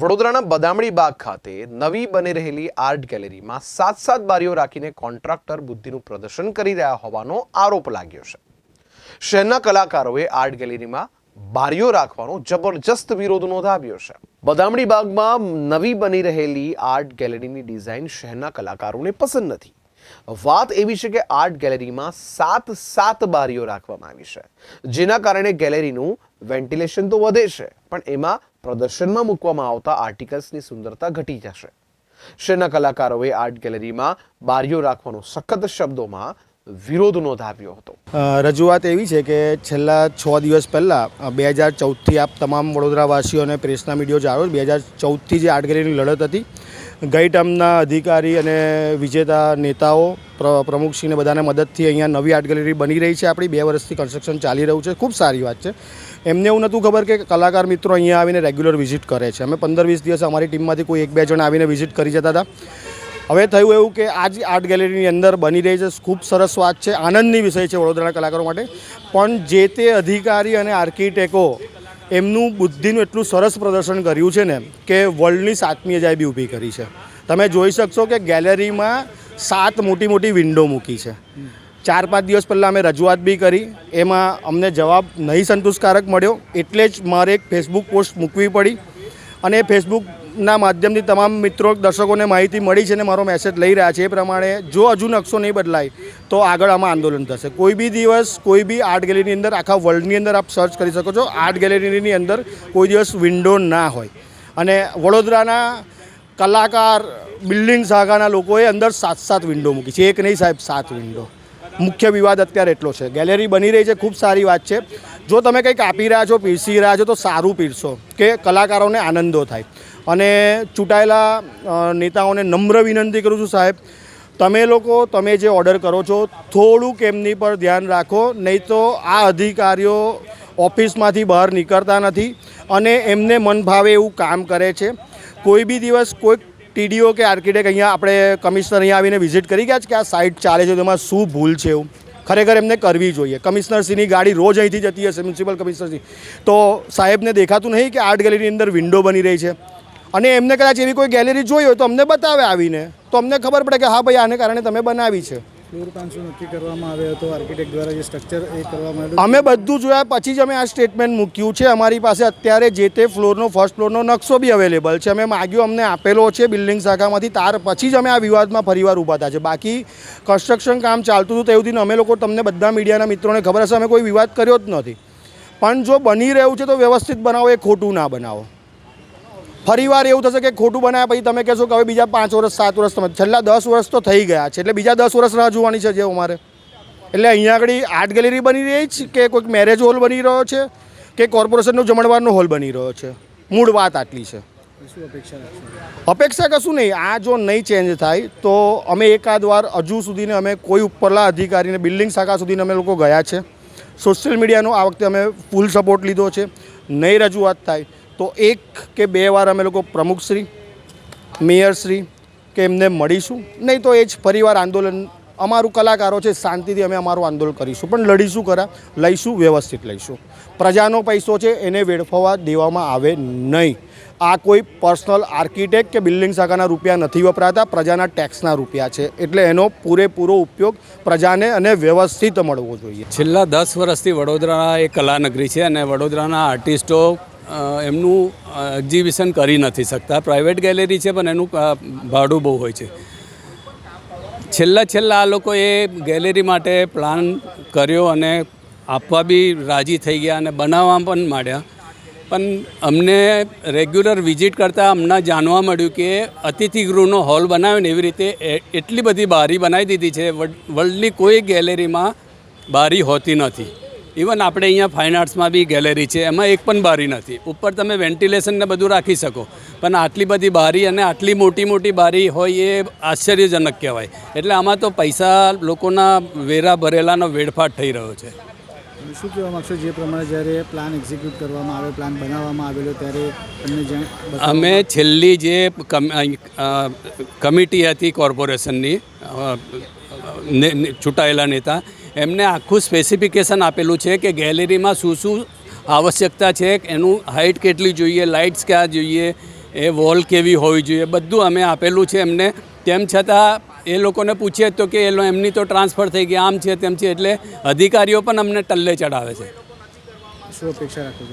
વડોદરાના બદામડી બાગ ખાતે નવી બની રહેલી આર્ટ ગેલેરીમાં સાત સાત બારીઓ રાખીને કોન્ટ્રાક્ટર બુદ્ધિનું પ્રદર્શન કરી રહ્યા હોવાનો આરોપ લાગ્યો છે. શહેરના કલાકારોએ આર્ટ ગેલેરીમાં બારીઓ રાખવાનો જબરજસ્ત વિરોધ નોંધાવ્યો છે. બદામડી બાગમાં નવી બની રહેલી આર્ટ ગેલેરીની ડિઝાઇન શહેરના કલાકારોને પસંદ નથી. વાત એવી છે કે આર્ટ ગેલેરીમાં સાત સાત બારીઓ રાખવામાં આવી છે, જેના કારણે ગેલેરીનું વેન્ટિલેશન તો વધે છે, પણ એમાં પ્રદર્શનમાં મૂકવામાં આવતા આર્ટિકલ્સની સુંદરતા ઘટી જશે. શેના કલાકારોએ આર્ટ ગેલેરીમાં બારીઓ રાખવાનો સખત શબ્દોમાં વિરોધ નોંધાવ્યો હતો. રજૂઆત એવી છે કે છેલ્લા છ દિવસ પહેલાં બે હજાર ચૌદથી આપ તમામ વડોદરાવાસીઓને પ્રેસના મીડિયો જાણો બે હજાર ચૌદથી જે આર્ટ લડત હતી, ગઈ ટર્મના અધિકારી અને વિજેતા નેતાઓ, પ્ર, પ્રમુખશ્રીને બધાને મદદથી અહીંયા નવી આર્ટ ગેલેરી બની રહી છે આપણી, બે વર્ષથી કન્સ્ટ્રક્શન ચાલી રહ્યું છે, ખૂબ સારી વાત છે. એમને એવું નહોતું ખબર કે કલાકાર મિત્રો અહીંયા આવીને રેગ્યુલર વિઝિટ કરે છે. અમે પંદર વીસ દિવસ અમારી ટીમમાંથી કોઈ એક બે જણ આવીને વિઝિટ કરી જતા હતા. હવે થયું એવું કે આ જ આર્ટ ગેલેરીની અંદર બની રહી છે. ખૂબ સરસ વાત છે. આનંદની વિષય છે વડોદરાના કલાકારો માટે. પણ જે તે અધિકારી અને આર્કિટેકો એમનું બુદ્ધિનું એટલું સરસ પ્રદર્શન કર્યું છે ને કે વર્લ્ડની સાતમી અજાયબી ઊભી કરી છે. તમે જોઈ શકશો કે ગેલેરીમાં સાત મોટી મોટી વિન્ડો મૂકી છે. ચાર પાંચ દિવસ પહેલાં અમે રજૂઆત બી કરી. એમાં અમને જવાબ નહીં સંતોષકારક મળ્યો. એટલે જ મારે એક ફેસબુક પોસ્ટ મૂકવી પડી. અને ફેસબુકના માધ્યમથી તમામ મિત્રો, દર્શકોને માહિતી મળી છે અને મારો મેસેજ લઈ રહ્યા છે. એ પ્રમાણે જો હજુ નકશો નહીં બદલાય, તો આગળ આમાં આંદોલન થશે. કોઈ બી દિવસ, કોઈ બી આર્ટ ગેલેરીની અંદર, આખા વર્લ્ડની અંદર આપ સર્ચ કરી શકો છો. આર્ટ ગેલેરીની અંદર કોઈ દિવસ વિન્ડો ના હોય. અને વડોદરાના કલાકાર, બિલ્ડિંગ શાખાના લોકોએ અંદર સાત સાત વિન્ડો મૂકી છે. એક નહીં સાહેબ, સાત વિન્ડો મુખ્ય વિવાદ અત્યારે એટલો છે. ગેલેરી બની રહી છે, ખૂબ સારી વાત છે. જો તમે કંઈક આપી રહ્યા છો, પીરસી રહ્યા છો, તો સારું પીરસો. કે કલાકારોને આનંદો થાય. અને ચૂંટાયેલા નેતાઓને નમ્ર વિનંતી કરું છું સાહેબ. તમે લોકો, તમે જે ઓર્ડર કરો છો, થોડુંક એમની પર ધ્યાન રાખો, નહીં તો આ અધિકારીઓ ઓફિસમાંથી બહાર નીકળતા નથી અને એમને મન ભાવે એવું કામ કરે છે. કોઈ બી દિવસ કોઈક ટીડીઓ કે આર્કિટેક્ટ અહીંયા આપણે કમિશનર અહીંયા આવીને વિઝિટ કરી ગયા છે કે આ સાઇટ ચાલે છે તેમાં શું ભૂલ છે એવું? ખરેખર એમને કરવી જોઈએ. કમિશનરશ્રીની ગાડી રોજ અહીંથી જતી હશે, મ્યુનિસિપલ કમિશનરશ્રી. તો સાહેબને દેખાતું નહીં કે આર્ટ ગેલેરીની અંદર વિન્ડો બની રહી છે. અને એમને કદાચ એવી કોઈ ગેલેરી જોઈ હોય તો અમને બતાવે આવીને. તો અમને ખબર પડે કે હા ભાઈ આને કારણે તમે બનાવી છે. અમે બધું જોયા પછી જ અમે આ સ્ટેટમેન્ટ મૂક્યું છે. અમારી પાસે અત્યારે જે તે ફ્લોરનો ફર્સ્ટ ફ્લોરનો નકશો બી અવેલેબલ છે. અમે માગ્યો અમને આપેલો છે બિલ્ડિંગ શાખામાંથી. તાર પછી જ અમે આ વિવાદમાં ફરીવાર ઊભા થયા છે. બાકી કન્સ્ટ્રક્શન કામ ચાલતું હતું. તેવું અમે લોકો તમને બધા મીડિયાના મિત્રોને ખબર હશે અમે કોઈ વિવાદ કર્યો જ નથી. પણ જો બની રહ્યું છે તો વ્યવસ્થિત બનાવો એ ખોટું ના બનાવો. ફરીવાર એવું થશે કે ખોટું બનાવ્યા પછી તમે કહેશો કે હવે બીજા પાંચ વર્ષ સાત વર્ષ તમે છેલ્લા દસ વર્ષ તો થઈ ગયા છે. એટલે બીજા દસ વર્ષ રાહ જોવાની છે જે અમારે. એટલે અહીંયા આગળ આર્ટ ગેલેરી બની રહી છે કે કોઈક મેરેજ હોલ બની રહ્યો છે કે કોર્પોરેશનનો જમણવારનો હોલ બની રહ્યો છે? મૂળ વાત આટલી છે. અપેક્ષા અપેક્ષા કશું નહીં. આ જો નહીં ચેન્જ થાય તો અમે એકાદ વાર હજુ સુધીને અમે કોઈ ઉપરલા અધિકારીને બિલ્ડિંગ શાખા સુધીને અમે લોકો ગયા છે. સોશિયલ મીડિયાનો આ વખતે અમે ફૂલ સપોર્ટ લીધો છે. નહીં રજૂઆત થાય તો એક કે બે વાર અમે લોકો પ્રમુખશ્રી, મેયરશ્રી કે એમને મળીશું. નહીં તો એ જ ફરીવાર આંદોલન, અમારું કલાકારો છે શાંતિથી અમે અમારું આંદોલન કરીશું. પણ લડીશું ખરા, લઈશું, વ્યવસ્થિત લઈશું. પ્રજાનો પૈસો છે એને વેડફવા દેવામાં આવે નહીં. આ કોઈ પર્સનલ આર્કિટેક્ટ કે બિલ્ડિંગ શાખાના રૂપિયા નથી વપરાતા, પ્રજાના ટેક્સના રૂપિયા છે. એટલે એનો પૂરેપૂરો ઉપયોગ પ્રજાને અને વ્યવસ્થિત મળવો જોઈએ. છેલ્લા દસ વર્ષથી વડોદરા એ કલાનગરી છે અને વડોદરાના આર્ટિસ્ટો એમનું એક્ઝિબિશન કરી નથી શકતા. પ્રાઇવેટ ગેલેરી છે, પણ એનું ભાડું બહુ હોય છે. છેલ્લા છેલ્લા આ લોકોએ ગેલેરી માટે પ્લાન કર્યો અને આપવા બી રાજી થઈ ગયા અને બનાવવા પણ માંડ્યા. પણ અમને રેગ્યુલર વિઝિટ કરતાં અમને જાણવા મળ્યું કે અતિથિગૃહનો હોલ બનાવ્યો ને એવી રીતે એટલી બધી બારી બનાવી દીધી છે. વર્લ્ડ- વર્લ્ડની કોઈ ગેલેરીમાં બારી હોતી નથી. ઇવન આપણે અહીંયા ફાઇન આર્ટ્સમાં બી ગેલેરી છે એમાં એક પણ બારી નથી. ઉપર તમે વેન્ટિલેશન ને બધું રાખી શકો. પણ આટલી બધી બારી અને આટલી મોટી મોટી બારી હોય એ આશ્ચર્યજનક કહેવાય. એટલે આમાં તો પૈસા લોકોના વેરા ભરેલાનો વેડફાટ થઈ રહ્યો છે. શું કહેવા માગશો જે પ્રમાણે જ્યારે પ્લાન એક્ઝિક્યુટ કરવામાં આવે પ્લાન બનાવવામાં આવેલો ત્યારે તમને અમે છેલ્લી જે કમિટી હતી કોર્પોરેશનની ચૂંટાયેલા નેતા એમને આખું સ્પેસિફિકેશન આપેલું છે કે ગેલેરીમાં શું શું આવશ્યકતા છે એનું હાઇટ કેટલી જોઈએ લાઇટ્સ ક્યાં જોઈએ એ વોલ કેવી હોવી જોઈએ બધું અમે આપેલું છે એમને. તેમ છતાં એ લોકોને પૂછીએ તો કે એ એમની તો ટ્રાન્સફર થઈ ગઈ આમ છે તેમ છે એટલે અધિકારીઓ પણ અમને ટલ્લે ચડાવે છે. શું અપેક્ષા રાખો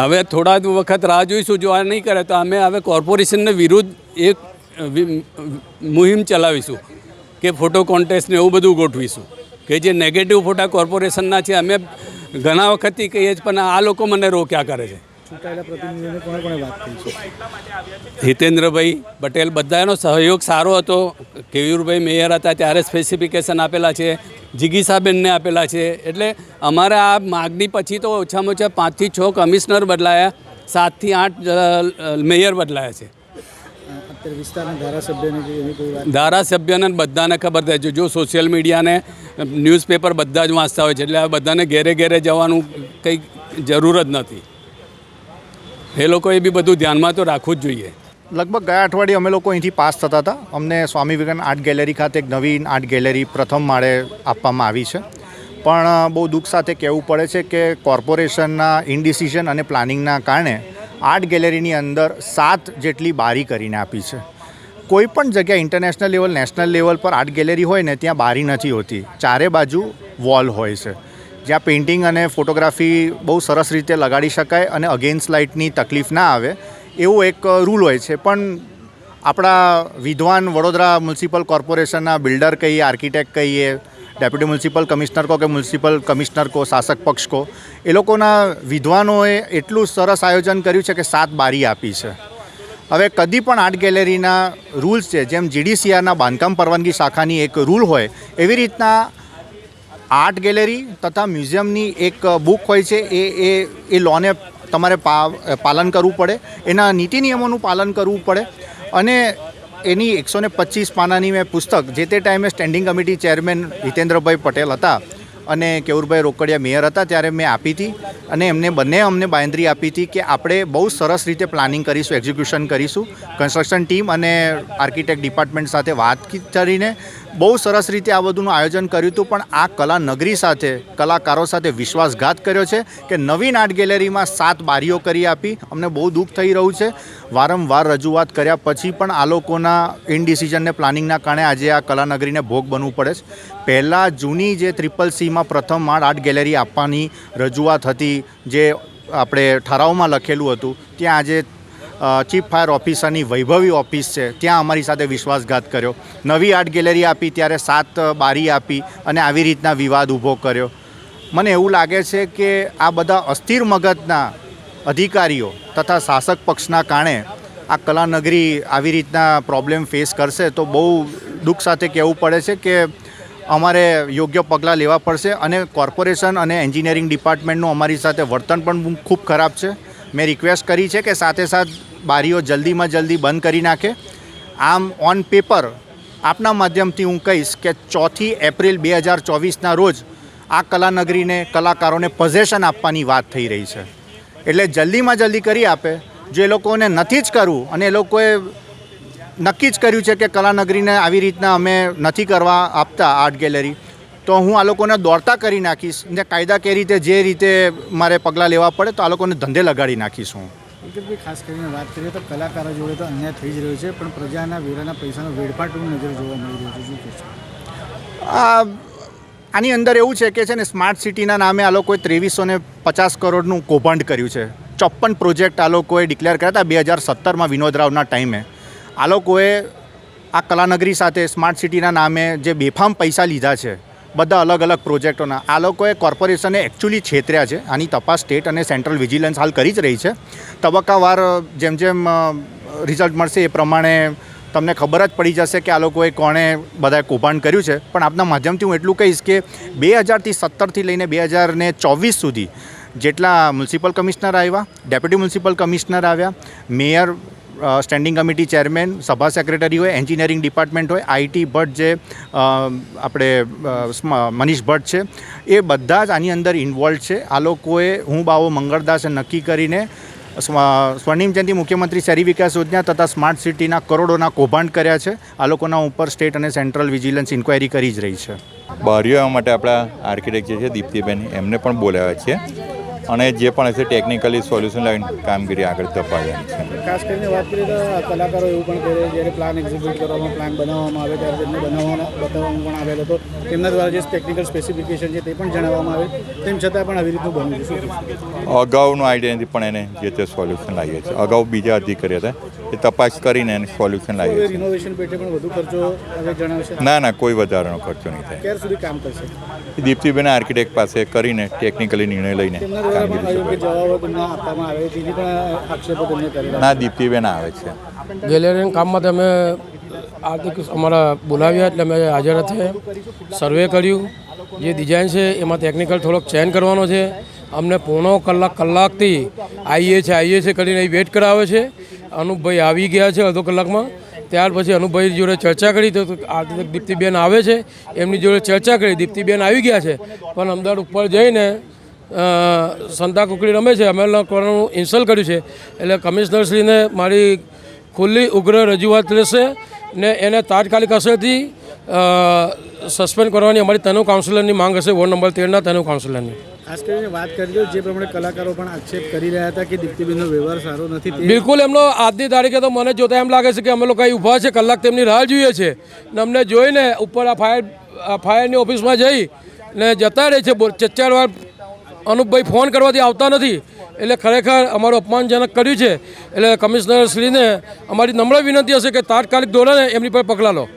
હવે થોડા જ વખત રાહ જોઈશું જો આ નહીં કરે તો અમે હવે કોર્પોરેશનને વિરુદ્ધ એક મુહિમ ચલાવીશું કે ફોટો કોન્ટેસ્ટને એવું બધું ગોઠવીશું. કે જે નેગેટિવ ફોટા કોર્પોરેશનના છે અમે ઘણા વખતથી કહીએ છીએ પણ આ લોકો મને રોક્યા કરે છે. હિતેન્દ્રભાઈ પટેલ બધાનો સહયોગ સારો હતો. કેયુરભાઈ મેયર હતા ત્યારે સ્પેસિફિકેશન આપેલા છે. જિગીસાબેનને આપેલા છે. એટલે અમારે આ માગણી પછી તો ઓછામાં ઓછા પાંચથી છ કમિશનર બદલાયા સાતથી આઠ મેયર બદલાયા છે. ધારાસભ્યને કે એની કોઈ વાત? ધારાસભ્યને બધાને ખબર થાય છે. જો સોશિયલ મીડિયાને ન્યૂઝપેપર બધા જ વાંચતા હોય છે. એટલે આ બધાને ઘેરે ઘેરે જવાનું કંઈ જરૂર જ નથી. એ લોકોએ બી બધું ધ્યાનમાં તો રાખવું જ જોઈએ. લગભગ ગયા અઠવાડિયે અમે લોકો અહીંથી પાસ થતા હતા. અમને સ્વામી વિવેકાનંદ આર્ટ ગેલેરી ખાતે એક નવીન આર્ટ ગેલેરી પ્રથમ માળે આપવામાં આવી છે. પણ બહુ દુઃખ સાથે કહેવું પડે છે કે કોર્પોરેશનના ઇનડિસિઝન અને પ્લાનિંગના કારણે આર્ટ ગેલેરીની અંદર સાત જેટલી બારી કરીને આપી છે. કોઈપણ જગ્યા ઇન્ટરનેશનલ લેવલ નેશનલ લેવલ પર આર્ટ ગેલેરી હોય ને, ત્યાં બારી નથી હોતી. ચારે બાજુ વોલ હોય છે. જ્યાં પેઇન્ટિંગ અને ફોટોગ્રાફી બહુ સરસ રીતે લગાડી શકાય અને અગેન્સ્ટ લાઇટની તકલીફ ના આવે, એવો એક રૂલ હોય છે. પણ આપણા વિદ્વાન વડોદરા મ્યુનિસિપલ કોર્પોરેશનના બિલ્ડર કહીએ, આર્કિટેક્ટ કહીએ ડેપ્યુટી મ્યુનિસિપલ કમિશનર કહો કે મ્યુનિસિપલ કમિશનર કહો શાસક પક્ષ કહો એ લોકોના વિદ્વાનોએ એટલું સરસ આયોજન કર્યું છે કે સાત બારી આપી છે. હવે કદી પણ આર્ટ ગેલેરીના રૂલ્સ છે, જેમ જીડીસીઆરના બાંધકામ પરવાનગી શાખાની એક રૂલ હોય, એવી રીતના આર્ટ ગેલેરી તથા મ્યુઝિયમની એક બુક હોય છે, એ એ એ લોને તમારે પાલન કરવું પડે, એના નીતિ નિયમોનું પાલન કરવું પડે અને એની એકસો ને પચીસ પાનાની મેં પુસ્તક જે તે ટાઈમે standing committee chairman Hitendrabhai Patel હતા અને કેવુરભાઈ રોકડિયા મેયર હતા ત્યારે મેં આપી હતી અને એમને બંને અમને બાંયધરી આપી હતી કે આપણે બહુ સરસ રીતે પ્લાનિંગ કરીશું, એક્ઝિક્યુશન કરીશું. કન્સ્ટ્રક્શન ટીમ અને આર્કિટેક્ટ ડિપાર્ટમેન્ટ સાથે વાત કરીને બહુ સરસ રીતે આ બધુંનું આયોજન કર્યું હતું. પણ આ કલા નગરી સાથે, કલાકારો સાથે વિશ્વાસઘાત કર્યો છે કે નવીન આર્ટ ગેલેરીમાં સાત બારીઓ કરી આપી. અમને બહુ દુઃખ થઈ રહ્યું છે. વારંવાર રજૂઆત કર્યા પછી પણ આ લોકોના ઇનડિસિઝનને પ્લાનિંગના કારણે આજે આ કલાનગરીને ભોગ બનવું પડે છે. પહેલાં જૂની જે ટ્રિપલ સીમાં પ્રથમ માળ આર્ટ ગેલેરી આપવાની રજૂઆત હતી, જે આપણે ઠરાવમાં લખેલું હતું, ત્યાં આજે ચીફ ફાયર ઓફિસરની વૈભવી ઓફિસ છે, ત્યાં અમારી સાથે વિશ્વાસઘાત કર્યો. નવી આર્ટ ગેલેરી આપી, ત્યારે સાત બારી આપી અને આવી રીતના વિવાદ ઊભો કર્યો. મને એવું લાગે છે કે આ બધા અસ્થિર મગજના અધિકારીઓ તથા શાસક પક્ષના કારણે આ કલાનગરી આવી રીતના પ્રોબ્લેમ ફેસ કરશે તો બહુ દુઃખ સાથે કહેવું પડે છે કે અમારે યોગ્ય પગલાં લેવા પડશે અને કોર્પોરેશન અને એન્જિનિયરિંગ ડિપાર્ટમેન્ટનું અમારી સાથે વર્તન પણ ખૂબ ખરાબ છે. મેં રિક્વેસ્ટ કરી છે કે સાથે સાથ બારીઓ જલ્દીમાં જલ્દી બંધ કરી નાખે. આમ ઓન પેપર આપના માધ્યમથી હું કહીશ કે ચોથી એપ્રિલ બે હજાર ચોવીસના રોજ આ કલાનગરીને, કલાકારોને પોઝેશન આપવાની વાત થઈ રહી છે. એટલે જલ્દીમાં જલ્દી કરી આપે. જો લોકોને નથી જ કરવું અને એ લોકોએ નક્કી જ કર્યું છે કે કલાનગરીને આવી રીતના અમે નથી કરવા આપતા આર્ટ ગેલેરી. તો હું આ લોકોને દોડતા કરી નાખીશ ને કે રીતે જે રીતે મારે પગલાં લેવા પડે તો આ લોકોને ધંધે લગાડી નાખીશ હું. વિકેટભાઈ ખાસ કરીને વાત કરીએ તો કલાકારો જોડે તો અન્યાય થઈ જ રહ્યો છે પણ પ્રજાના વેરાના પૈસાનો વેડફાટ નજર જોવા મળી રહ્યો છે. શું કહેશો આ આની અંદર એવું છે કે છે ને સ્માર્ટ સિટીના નામે આ લોકોએ ત્રેવીસો ને પચાસ કરોડનું કૌભાંડ કર્યું છે. ચોપ્પન પ્રોજેક્ટ આ લોકોએ ડિક્લેર કર્યા હતા બે હજાર સત્તરમાં વિનોદ રાવના ટાઈમે. આ લોકોએ આ કલાનગરી સાથે સ્માર્ટ સિટીના નામે જે બેફામ પૈસા લીધા છે, બધા અલગ અલગ પ્રોજેક્ટોના, આ લોકોએ કોર્પોરેશને એકચ્યુઅલી છેતર્યા છે. આની તપાસ સ્ટેટ અને સેન્ટ્રલ વિજિલન્સ હાલ કરી જ રહી છે. તબક્કાવાર, જેમ જેમ રિઝલ્ટ મળશે એ પ્રમાણે તમને ખબર જ પડી જશે કે આ લોકોએ કોણે બધાએ કૌભાંડ કર્યું છે. પણ આપના માધ્યમથી હું એટલું કહીશ કે બે હજારથી સત્તરથી લઈને બે હજાર ને ચોવીસ સુધી જેટલા મ્યુનિસિપલ કમિશનર આવ્યા, ડેપ્યુટી મ્યુનિસિપલ કમિશનર આવ્યા, મેયર સ્ટેન્ડિંગ કમિટી ચેરમેન, સભા સેક્રેટરી હોય, એન્જિનિયરિંગ ડિપાર્ટમેન્ટ હોય આઈટી ભટ્ટ જે આપણે મનીષ ભટ્ટ છે, એ બધા જ આની અંદર ઇન્વોલ્વ છે. આ લોકોએ હું બાવો મંગળદાસે નક્કી કરીને સ્વ- સ્વર્ણિમ જયંતિ મુખ્યમંત્રી શહેરી વિકાસ યોજના તથા સ્માર્ટ સિટીના કરોડોના કૌભાંડ કર્યા છે. આ લોકોના ઉપર સ્ટેટ અને સેન્ટ્રલ વિજિલન્સ ઇન્ક્વાયરી કરી જ રહી છે. બારીઓ માટે આપણા આર્કિટેક્ટ જે છે દીપ્તિબેન. એમને પણ બોલાવ્યા છે. અને જે પણ હશે ટેકનિકલી સોલ્યુશન લાવીને કામગીરી આગળ ધપાવવાની છે. ખાસ કરીને વાત કરીએ તો કલાકારો એવું પણ કરે જ્યારે પ્લાન એક્ઝિક્યુટ કરવામાં પ્લાન બનાવવામાં આવે ત્યારે તેમને બનાવવાનો બતાવવામાં પણ આવેલો હતો. તેમના દ્વારા જે ટેકનિકલ સ્પેસિફિકેશન છે તે પણ જણાવવામાં આવે. તેમ છતાં પણ આવી રીતનું બન્યું છે. અગાઉનો આઈડિયાથી પણ એને જે તે સોલ્યુશન લાવીએ છીએ. અગાઉ બીજા અધિકારી હતા એ તપાસ કરીને એને સોલ્યુશન લાવીએ છીએ. રિનોવેશન પેટે પણ વધુ ખર્ચો ના ના કોઈ વધારાનો ખર્ચો નહીં થાય. ક્યાર સુધી કામ કરશે? દીપ્તિબેન આર્કિટેક્ટ પાસે કરીને ટેકનિકલી નિર્ણય લઈને કામગીરી ના દીપ્તિબેન આવે છે. ગેલેરીના કામમાં તમે આર્થિક અમારા બોલાવ્યા એટલે અમે હાજર હતા. સર્વે કર્યું. જે ડિઝાઇન છે એમાં ટેકનિકલ થોડોક ચેન્જ કરવાનો છે. અમને પોણો કલાક કલાકથી આઈએ છે આઈએ છે કરીને વેટ કરાવે છે. અનુપભાઈ આવી ગયા છે અડધો કલાકમાં. ત્યાર પછી અનુપભાઈ જોડે ચર્ચા કરી તો આર્થિક દીપ્તિબેન આવે છે. એમની જોડે ચર્ચા કરી. દીપ્તિબેન આવી ગયા છે. પણ અમદાવાદ ઉપર જઈને સંતા કુકડી રમે છે. અમે લોકોનું ઇન્સલ્ટ કર્યું છે. એટલે કમિશનરશ્રીને મારી ખુલ્લી ઉગ્ર રજૂઆત રહેશે ને એને તાત્કાલિક અસરથી સસ્પેન્ડ કરવાની અમારી તનુ કાઉન્સિલરની માંગ હશે. વોર્ડ નંબર તેરના તનુ કાઉન્સિલરની. ખાસ કરીને વાત કરજો જે પ્રમાણે કલાકારો પણ આક્ષેપ કરી રહ્યા હતા કે દીપ્તિબેનનો વ્યવહાર સારો નથી બિલકુલ એમનો આજની તારીખે તો મને જોતા એમ લાગે છે કે અમે લોકો અહીં ઊભા છે. કલાક તેમની રાહ જોઈએ છે. ને અમને જોઈને ઉપર આ ફાયર આ ફાયરની ઓફિસમાં જઈ ને જતા રહે છે. બોલ- ચાર ચાર વાર અનુપભાઈ ફોન કરવાથી આવતા નથી. એટલે ખરેખર અમારું અપમાનજનક કર્યું છે. એટલે કમિશનર શ્રીને અમારી નમ્ર વિનંતી હશે કે તાત્કાલિક ધોરણે એમની પર પગલાં લો.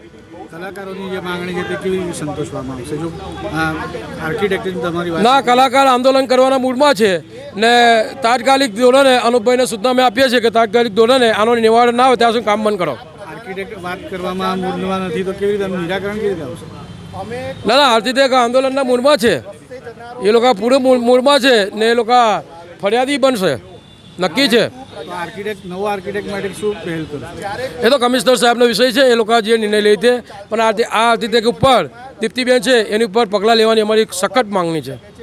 ના કલાકાર આંદોલન કરવાના મૂડમાં છે. ને તાત્કાલિક ધોરણે અનુપભાઈને સૂચના અમે આપીએ છીએ કે તાત્કાલિક ધોરણે આનો નિવારણ ના આવે ત્યાં સુધી કામ બંધ કરો. આર્કિટેક્ટ વાત કરવામાં મૂળમાં નથી તો કેવી રીતે નિરાકરણ કેવી રીતે આવશે? ના ના આરતી આંદોલનના મૂળમાં છે. એ લોકો પૂરે મૂળ- મૂળમાં છે ને એ લોકો ફરિયાદી બનશે. નક્કી છે. આર્કિટેક્ટ નવો આર્કિટેક્ટ માટે શું પહેલ કરશે? એ તો કમિશનર સાહેબનો વિષય છે એ લોકો જે નિર્ણય લે છે પણ આ આ દેખ ઉપર દીપ્તિબેન છે એની ઉપર પગલાં લેવાની અમારી સખત માંગણી છે.